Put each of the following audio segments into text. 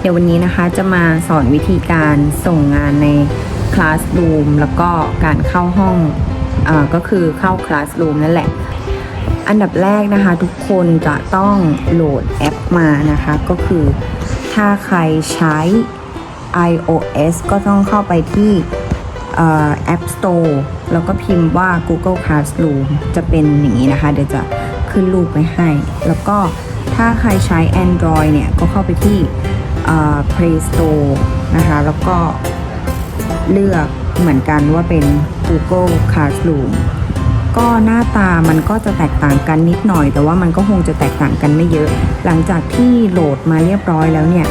เดี๋ยววันนี้นะคะจะมาสอนวิธีการส่งงานใน Classroom แล้วก็การเข้าห้องอก็คือเข้า Classroom นั่นแหละ อันดับแรกนะคะทุกคนจะต้องโหลดแอปมานะคะ ก็คือถ้าใครใช้ iOS ก็ต้องเข้าไปที่เอ่อ App Store แล้วก็พิมพ์ว่า Google Classroom จะเป็นอย่างนี้นะคะ เดี๋ยวจะขึ้นรูปไว้ให้ แล้วก็ถ้าใครใช้ Android เนี่ย ก็เข้าไปที่ Play Store นะคะ แล้วก็เลือกเหมือนกันว่าเป็น Google Classroom ก็หน้าตามันก็จะแตกต่างกันนิดหน่อย แต่ว่ามันก็คงจะแตกต่างกันไม่เยอะ หลังจากที่โหลดมาเรียบร้อยแล้วเนี่ย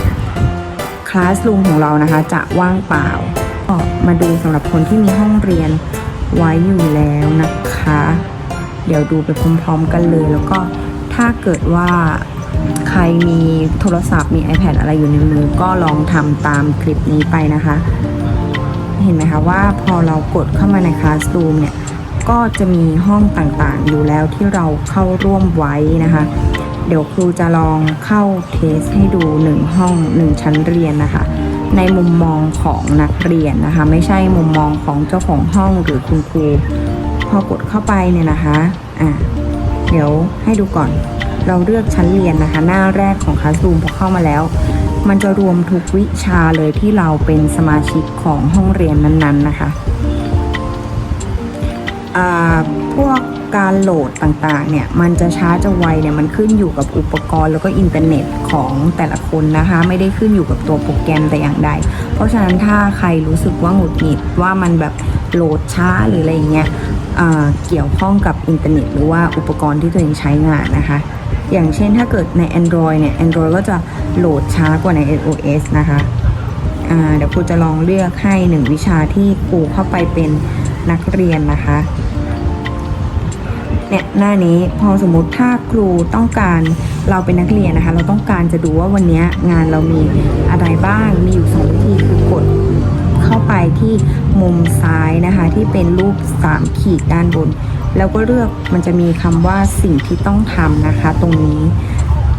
คลาส o ูมของเรานะคะ จะว่างเปล่าก็มาดูสำหรับคนที่มีห้องเรียนไว้อยู่แล้วนะคะ เดี๋ยวดูไปพร้อมๆกันเลย แล้วก็ถ้าเกิดว่า ใครมีโทรศัพท์มี iPad อะไรอยู่ในมือก็ลองทำตามคลิปนี้ไปนะคะ เห็นไหมคะว่าพอเรากดเข้ามาใน Classroom เนี่ย ก็จะมีห้องต่างๆ อยู่แล้วที่เราเข้าร่วมไว้นะคะ เดี๋ยวครูจะลองเข้าเทสให้ดูหนึ่งห้องหนึ่งชั้นเรียนนะคะ ในมุมมองของนักเรียนนะคะ ไม่ใช่มุมมองของเจ้าของห้องหรือคุณครูพอกดเข้าไปเนี่ยนะคะอะเดี๋ยวให้ดูก่อน เราเลือกชั้นเรียนนะคะ หน้าแรกของคลาสรูมพอเข้ามาแล้ว มันจะรวมทุกวิชาเลยที่เราเป็นสมาชิกของห้องเรียนนั้นๆนะคะอ่าพวกการโหลดต่างๆ เนี่ย มันจะช้าจะไวเนี่ย มันขึ้นอยู่กับอุปกรณ์แล้วก็อินเทอร์เน็ตของแต่ละคนนะคะ ไม่ได้ขึ้นอยู่กับตัวโปรแกรมแต่อย่างใด เพราะฉะนั้นถ้าใครรู้สึกว่าหงุดหงิดว่ามันแบบโหลดช้าหรืออะไรอย่างเงี้ยอ่าเกี่ยวข้องกับอินเทอร์เน็ต หรือว่าอุปกรณ์ที่ตัวเองใช้งานนะคะ อย่างเช่นถ้าเกิดใน Android เนี่ย Android ก็จะโหลดช้ากว่าใน iOS นะคะเดี๋ยวครูจะลองเลือกให้หนึ่งวิชาที่ครูเข้าไปเป็นนักเรียนนะคะเนี่ยหน้านี้พอสมมติถ้าครูต้องการเราเป็นนักเรียนนะคะ เราต้องการจะดูว่าวันนี้งานเรามีอะไรบ้างมีอยู่สองวิธีคือกดเข้าไปที่มุมซ้ายนะคะ ที่เป็นรูปสามขีดด้านบน แล้วก็เลือกมันจะมีคำว่าสิ่งที่ต้องทำนะคะตรงนี้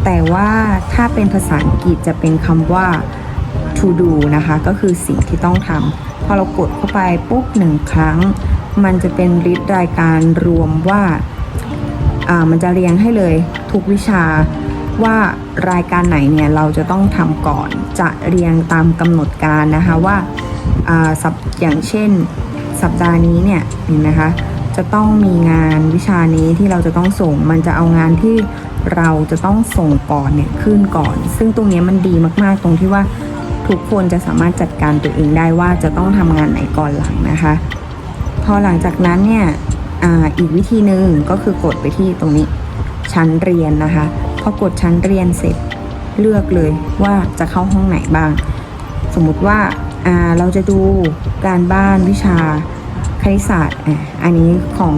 แต่ว่าถ้าเป็นภาษาอังกฤษจะเป็นคำว่า to do นะคะก็คือสิ่งที่ต้องทำพอเรากดเข้าไปปุ๊บหนึ่งครั้ง มันจะเป็นลิสต์รายการรวมว่าามันจะเรียงให้เลยทุกวิชาว่ารายการไหนเนี่ยเราจะต้องทำก่อนจะเรียงตามกำหนดการนะคะว่าอาอย่างเช่นสัปดาห์นี้เนี่ยเห็นนะคะ จะต้องมีงานวิชานี้ที่เราจะต้องส่ง มันจะเอางานที่เราจะต้องส่งก่อนเนี่ยขึ้นก่อน ซึ่งตรงนี้มันดีมากๆ ตรงที่ว่าทุกคนจะสามารถจัดการตัวเองได้ว่าจะต้องทำงานไหนก่อนหลังนะคะ พอหลังจากนั้นเนี่ยออีกวิธีหนึ่งก็คือกดไปที่ตรงนี้ชั้นเรียนนะคะ พอกดชั้นเรียนเสร็จเลือกเลยว่าจะเข้าห้องไหนบ้าง สมมุติว่าอ่าเราจะดูการบ้านวิชา คณิตศาสตร์อะอันนี้ของ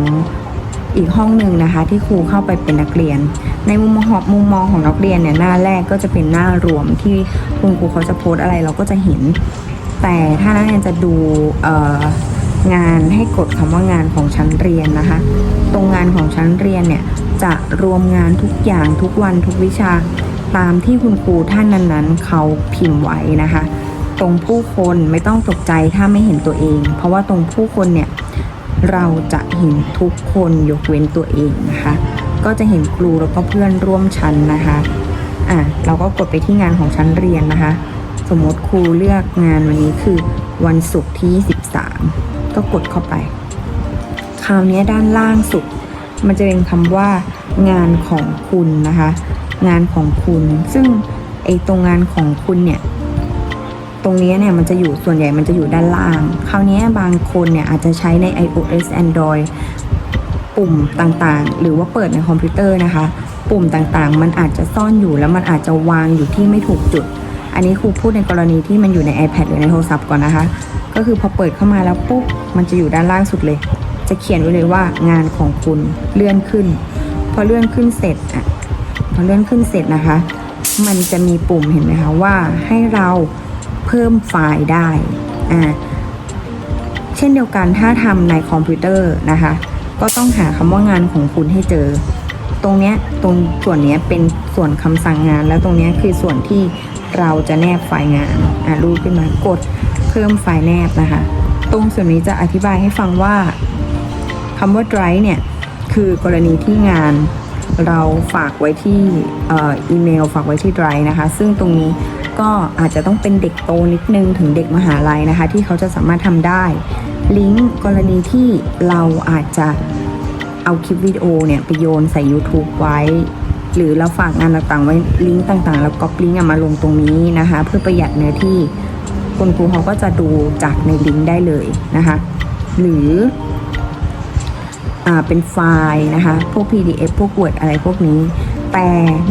อีกห้องหนึ่งนะคะ ที่ครูเข้าไปเป็นนักเรียน ในมุมมองมุมมองของนักเรียนเนี่ยหน้าแรกก็จะเป็นหน้ารวมที่คุณครูเขาจะโพสอะไรเราก็จะเห็น แต่ถ้านักเรียนจะดูงานให้กดคำว่างานของชั้นเรียนนะคะ ตรงงานของชั้นเรียนเนี่ยจะรวมงานทุกอย่างทุกวันทุกวิชาตามที่คุณครูท่านนั้นๆ เขาพิมพ์ไว้นะคะ ตรงผู้คนไม่ต้องตกใจถ้าไม่เห็นตัวเอง เพราะว่าตรงผู้คนเนี่ยเราจะเห็นทุกคนยกเว้นตัวเองนะคะ ก็จะเห็นครูแล้วก็เพื่อนร่วมชั้นนะคะอะเราก็กดไปที่งานของชั้นเรียนนะคะ สมมติครูเลือกงานวันนี้คือวันศุกร์ที่ 13 ก็กดเข้าไป คราวนี้ด้านล่างสุด มันจะเป็นคำว่า งานของคุณนะคะ งานของคุณ ซึ่งไอตรงงานของคุณเนี่ย ตรงนี้เนี่ยมันจะอยู่ส่วนใหญ่มันจะอยู่ด้านล่าง คราวนี้บางคนเนี่ยอาจจะใช้ใน iOS Android ปุ่มต่างๆ หรือว่าเปิดในคอมพิวเตอร์นะคะ ปุ่มต่างๆ มันอาจจะซ่อนอยู่แล้วมันอาจจะวางอยู่ที่ไม่ถูกจุด อันนี้ครูพูดในกรณีที่มันอยู่ใน iPad หรือในโทรศัพท์ก่อนนะคะ ก็คือพอเปิดเข้ามาแล้วปุ๊บมันจะอยู่ด้านล่างสุดเลย จะเขียนไว้เลยว่างานของคุณเลื่อนขึ้น พอเลื่อนขึ้นเสร็จอะพอเลื่อนขึ้นเสร็จนะคะ มันจะมีปุ่มเห็นไหมคะว่าให้เรา พิ่มไฟล์ได้อ่าเช่นเดียวกันถ้าทำในคอมพิวเตอร์นะคะ ก็ต้องหาคำว่างานของคุณให้เจอ ตรงเนี้ยตรงส่วนเนี้ยเป็นส่วนคำสั่งงาน แล้วตรงเนี้ยคือส่วนที่เราจะแนบไฟล์งานอะรูดขึ้นมากดเพิ่มไฟล์แนบนะคะ ตรงส่วนนี้จะอธิบายให้ฟังว่าคำว่า drive เนี่ยคือกรณีที่งานเราฝากไว้ที่อ,อ,อีเมล ฝากไว้ที่ drive นะคะ ซึ่งตรงนี้ ก็อาจจะต้องเป็นเด็กโตนิดนึงถึงเด็กมหาลัยนะคะ ที่เขาจะสามารถทำได้ ลิงก์กรณีที่เราอาจจะเอาคลิปวิดีโอเนี่ยไปโยนใส่ YouTube ไว้ หรือเราฝากงานต่างๆ ไว้ลิงก์ต่างๆ แล้วก๊อปลิงก์อะมาลงตรงนี้นะคะ เพื่อประหยัดเนื้อที่คุณครูเขาก็จะดูจากในลิงก์ได้เลยนะคะ หรือเป็นไฟล์นะคะ พวก PDF พวก Word อะไรพวกนี้ แต่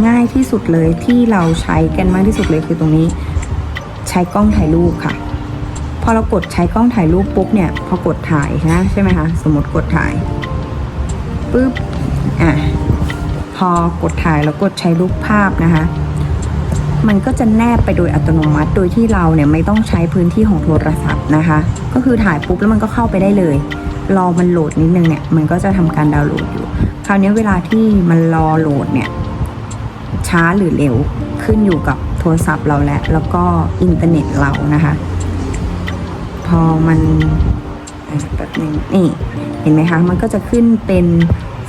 ง่ายที่สุดเลยที่เราใช้กันมากที่สุดเลยคือตรงนี้ ใช้กล้องถ่ายรูปค่ะ พอเรากดใช้กล้องถ่ายรูปปุ๊บเนี่ยพอกดถ่ายนะใช่ไหมคะสมมติกดถ่ายปุ๊บอะพอกดถ่ายแล้วกดใช้รูปภาพนะคะ มันก็จะแนบไปโดยอัตโนมัติ โดยที่เราเนี่ยไม่ต้องใช้พื้นที่ของโทรศัพท์นะคะ ก็คือถ่ายปุ๊บแล้วมันก็เข้าไปได้เลยรอมันโหลดนิดนึงเนี่ยมันก็จะทำการดาวน์โหลดอยู่ คราวนี้เวลาที่มันรอโหลดเนี่ย ช้าหรือเร็วขึ้นอยู่กับโทรศัพท์เราและ แล้วก็อินเทอร์เน็ตเรานะคะ พอมันแบบนึงนี่เห็นไหมคะ มันก็จะขึ้นเป็น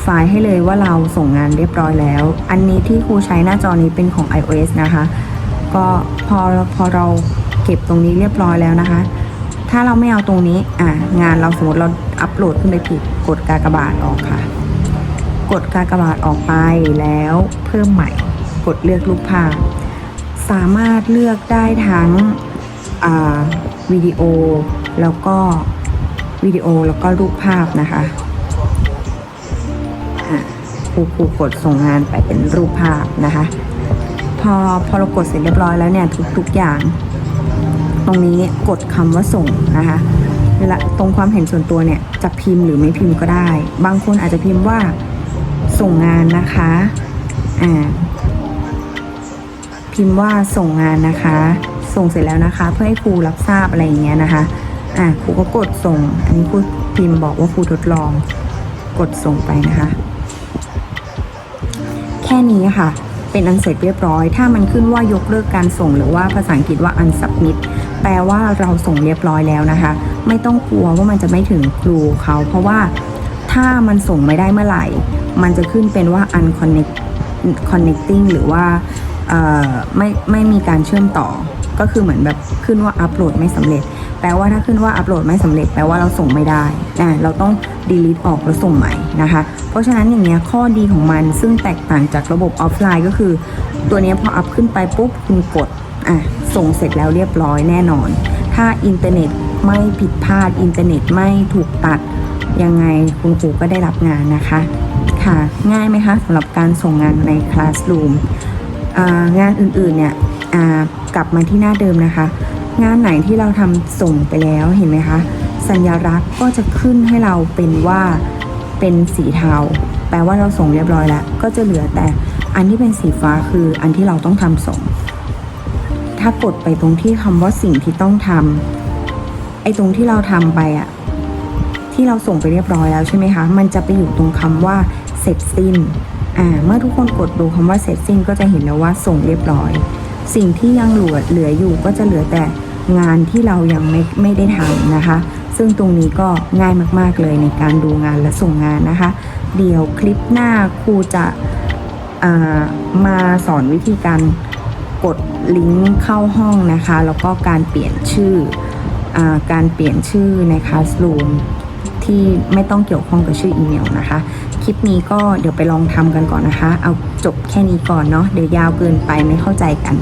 ไฟล์ให้เลยว่าเราส่งงานเรียบร้อยแล้ว อันนี้ที่ครูใช้หน้าจอนี้เป็นของ iOS นะคะ ก็พอพอเราเก็บตรงนี้เรียบร้อยแล้วนะคะ ถ้าเราไม่เอาตรงนี้อะงานเราสมมติเราอัปโหลดขึ้นไปผิดกดกากบาทออกค่ะ กดกากบาทออกไปแล้วเพิ่มใหม่ กดเลือกรูปภาพ สามารถเลือกได้ทั้งวิดีโอแล้วก็วิดีโอแล้วก็รูปภาพนะคะอะครูครูกดส่งงานไปเป็นรูปภาพนะคะ พอพอเรากดเสร็จเรียบร้อยแล้วเนี่ยทุกๆอย่าง ตรงนี้กดคำว่าส่งนะคะและตรงความเห็นส่วนตัวเนี่ยจะพิมพ์หรือไม่พิมพ์ก็ได้ บางคนอาจจะพิมพ์ว่าส่งงานนะคะ อ่า พิมพ์ว่าส่งงานนะคะ ส่งเสร็จแล้วนะคะ เพื่อให้ครูรับทราบอะไรอย่างเงี้ยนะคะอะครูก็กดส่ง อันนี้ครูพิมพ์บอกว่าครูทดลอง กดส่งไปนะคะ แค่นี้ค่ะ เป็นอันเสร็จเรียบร้อย ถ้ามันขึ้นว่ายกเลิกการส่งหรือว่าภาษาอังกฤษว่า unsubmit แปลว่าเราส่งเรียบร้อยแล้วนะคะ ไม่ต้องกลัวว่ามันจะไม่ถึงครูเขา เพราะว่าถ้ามันส่งไม่ได้เมื่อไหร่ มันจะขึ้นเป็นว่า unconnect connecting หรือว่า ไม่ไม่มีการเชื่อมต่อ ก็คือเหมือนแบบขึ้นว่าอัปโหลดไม่สำเร็จ แปลว่าถ้าขึ้นว่าอัปโหลดไม่สำเร็จแปลว่าเราส่งไม่ได้อะเราต้อง delete ออกแล้วส่งใหม่นะคะ เพราะฉะนั้นอย่างเงี้ยข้อดีของมันซึ่งแตกต่างจากระบบออฟไลน์ก็คือ ตัวนี้พออัพขึ้นไปปุ๊บคุณกดอะส่งเสร็จแล้วเรียบร้อยแน่นอน ถ้าอินเทอร์เน็ตไม่ผิดพลาดอินเทอร์เน็ตไม่ถูกตัดยังไงคุณครูก็ได้รับงานนะคะ ค่ะ ง่ายไหมคะสำหรับการส่งงานใน Classroom งานอื่นๆเนี่ยกลับมาที่หน้าเดิมนะคะ งานไหนที่เราทำส่งไปแล้วเห็นไหมคะสัญลักษณ์ก็จะขึ้นให้เราเป็นว่าเป็นสีเทาแปลว่าเราส่งเรียบร้อยแล้ว ก็จะเหลือแต่อันที่เป็นสีฟ้าคืออันที่เราต้องทำส่ง ถ้ากดไปตรงที่คำว่าสิ่งที่ต้องทำไอ้ตรงที่เราทำไปอะที่เราส่งไปเรียบร้อยแล้วใช่ไหมคะ มันจะไปอยู่ตรงคำว่าเสร็จสิ้น อ่าเมื่อทุกคนกดดูคำว่าเสร็จสิ้นก็จะเห็นแล้วว่าส่งเรียบร้อย สิ่งที่ยังเหลือเหลืออยู่ก็จะเหลือแต่งานที่เรายังไม่ไม่ได้ทำนะคะ ซึ่งตรงนี้ก็ง่ายมากๆเลยในการดูงานและส่งงานนะคะ เดี๋ยวคลิปหน้าครูจะามาสอนวิธีการกดลิงก์เข้าห้องนะคะ แล้วก็การเปลี่ยนชื่ออการเปลี่ยนชื่อใน Classroom ที่ไม่ต้องเกี่ยวข้องกับชื่ออีเมลนะคะ คลิปนี้ก็เดี๋ยวไปลองทำกันก่อนนะคะ เอาจบแค่นี้ก่อนเนาะเดี๋ยวยาวเกินไปไม่เข้าใจกัน